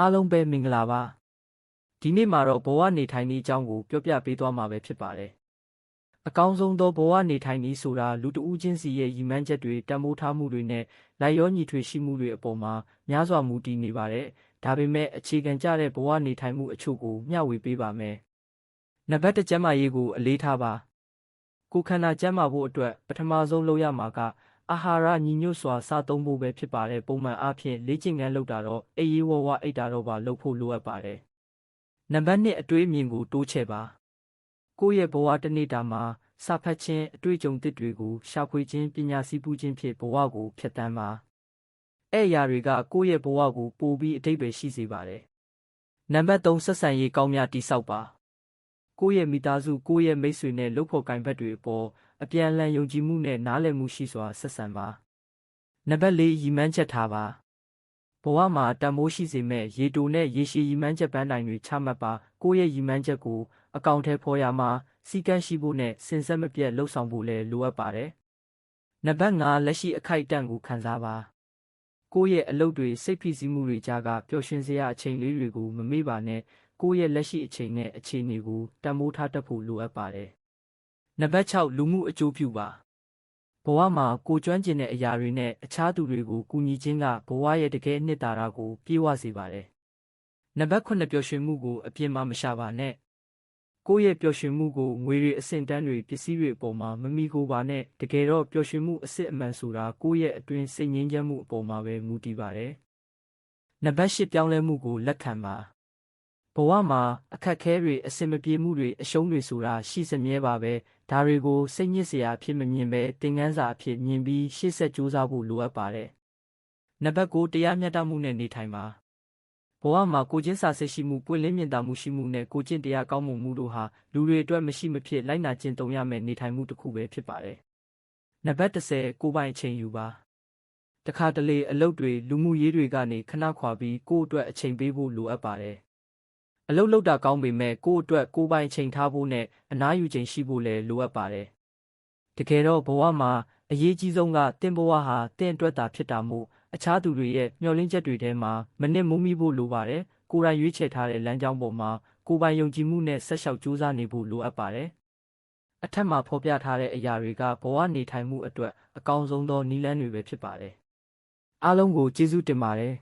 အားလုံးပဲမင်္ဂလာပါဒီနေ့မှာတော့ဘဝနေထိုင်နည်းအကြောင်းကိုပြောပြပေးသွားမှာပဲဖြစ်ပါတယ်အကောင်းဆုံးသောဘဝနေထိုင်နည်းဆိုတာလူတဦးချင်းစီရဲ့ရည်မှန်းချက်တွေတန်ဖိုးထားမှုတွေနဲ့လိုက်ရောညီထွေရှိမှုတွေအပေါ်မှာများစွာမူတည်နေပါတယ်ဒါပေမဲ့အခြေခံကျတဲ့ဘဝနေထိုင်မှုအချို့ကိုမျှဝေပေးပါမယ်နံပါတ်1ကျန်းမာရေးကိုအလေးထားပါကိုယ်ခန္ဓာကျန်းမာဖို့အတွက်ပထမဆုံးလုပ်ရမှာက အာဟာရညီညွတ်စွာစားသုံးဖို့ပဲဖြစ်ပါတယ်ပုံမှန်အားဖြင့်လေ့ကျင့်ခန်းလုပ်တာတော့အေးရေးဝဝအိတ်တာတော့ပါလုပ်ဖို့လိုအပ်ပါတယ်နံပါတ်2အတွေးအမြင်ကိုတိုးချဲ့ပါကိုယ့်ရဲ့ဘဝတစ်နေ့တာမှာစာဖတ်ခြင်းအတွေ့အကြုံသစ်တွေကိုရှာဖွေခြင်းပညာစည်းပူးခြင်းဖြင့်ဘဝကိုဖျက်ဆီးပါအဲ့အရာတွေကကိုယ့်ရဲ့ဘဝကိုပိုပြီးအတိတ်ပဲရှိစေပါတယ်နံပါတ်3ဆက်ဆံရေးကောင်းများတိဆောက်ပါ ကိုယ့်ရဲ့မိသားစုကိုယ့်ရဲ့မိတ်ဆွေနဲ့လုပ်ဖို့ကင်ဘက်တွေအပေါ်အပြန်အလှန်ယုံကြည်မှုနဲ့နားလည်မှုရှိစွာဆက်ဆံပါနံပါတ်၄ရည်မှန်းချက်ထားပါဘဝမှာတန်ဖိုးရှိစေမဲ့ရေတိုနဲ့ရေရှည်ရည်မှန်းချက်ပန်းတိုင်တွေချမှတ်ပါကိုယ့်ရဲ့ရည်မှန်းချက်ကိုအကောင့်ထဲဖော်ရမှာစီကန်းရှိဖို့နဲ့စင်ဆက်မပြတ်လှုပ်ဆောင်ဖို့လည်းလိုအပ်ပါတယ်နံပါတ်5လက်ရှိအခိုက်အတန့်ကိုခံစားပါကိုယ့်ရဲ့အလုပ်တွေစိတ်ဖိစီးမှုတွေကြားကပျော်ရွှင်စရာအချိန်လေးတွေကိုမမေ့ပါနဲ့ ကိုယ့်ရဲ့လက်ရှိအချိန်နဲ့အခြေအနေကိုတန်ဖိုးထားတတ်ဖို့လိုအပ်ပါတယ်နံပါတ်6လူမှုအကျိုးပြုပါဘဝမှာကိုကျွမ်းကျင်တဲ့အရာတွေနဲ့အခြားသူတွေကိုကူညီခြင်းကဘဝရဲ့တကယ်အနှစ်သာရကိုပြေဝစေပါတယ်နံပါတ်9ပျော်ရွှင်မှုကိုအပြင်းမမရှာပါနဲ့ကိုယ့်ရဲ့ပျော်ရွှင်မှုကိုငွေတွေအဆင့်တန်းတွေပစ္စည်းတွေအပေါ်မှာမမီကိုပါနဲ့တကယ်တော့ပျော်ရွှင်မှုအစစ်အမှန်ဆိုတာကိုယ့်ရဲ့အတွင်းစိတ်ငြိမ်းချမ်းမှုအပေါ်မှာပဲမူတည်ပါတယ်နံပါတ်10ပြောင်းလဲမှုကိုလက်ခံပါ ဘဝမှာအခက်အခဲတွေအဆင်မပြေမှုတွေအရှုံးတွေဆိုတာရှိစမြဲပါပဲဒါတွေကိုစိတ်ညစ်စရာအဖြစ်မမြင်ပဲသင်ခန်းစာအဖြစ်မြင်ပြီးရှေ့ဆက်ကြိုးစားဖို့လိုအပ်ပါတယ်နံပါတ်9တရားမျှတမှုနဲ့နေထိုင်ပါဘဝမှာကိုချင်းစာစိတ်ရှိမှုပွင့်လင်းမြင်သာမှုရှိမှုနဲ့ကိုကျင့်တရားကောင်းမှုမှုတို့ဟာလူတွေအတွက်မရှိမဖြစ်လိုက်နာကျင့်သုံးရမယ့်နေထိုင်မှုတစ်ခုပဲဖြစ်ပါတယ်နံပါတ်10ကိုယ်ပိုင်အချိန်ယူပါတခါတလေအလုပ်တွေလူမှုရေးတွေကနေခဏခွာပြီးကိုယ့်အတွက်အချိန်ပေးဖို့လိုအပ်ပါတယ် အလုပ်လုပ်တာကောင်းပေမဲ့ကိုယ့်အတွက်ကိုယ်ပိုင်ချိန်ထားဖို့နဲ့အနားယူချိန်ရှိဖို့လည်းလိုအပ်ပါတယ်တကယ်တော့ဘဝမှာအရေးကြီးဆုံးကတင့်ဘဝဟာတင့်အတွက်သာဖြစ်တာမို့အခြားသူတွေရဲ့မျှော်လင့်ချက်တွေထဲမှာမနစ်မုံမိဖို့လိုပါတယ်ကိုယ်တိုင်ရွေးချယ်ထားတဲ့လမ်းကြောင်းပေါ်မှာကိုယ်ပိုင်ယုံကြည်မှုနဲ့ဆက်လျှောက်ကြိုးစားနေဖို့လိုအပ်ပါတယ်အထက်မှာဖော်ပြထားတဲ့အရာတွေကဘဝနေထိုင်မှုအတွက်အကောင်းဆုံးသောနည်းလမ်းတွေပဲဖြစ်ပါတယ်အားလုံးကိုကျေးဇူးတင်ပါတယ်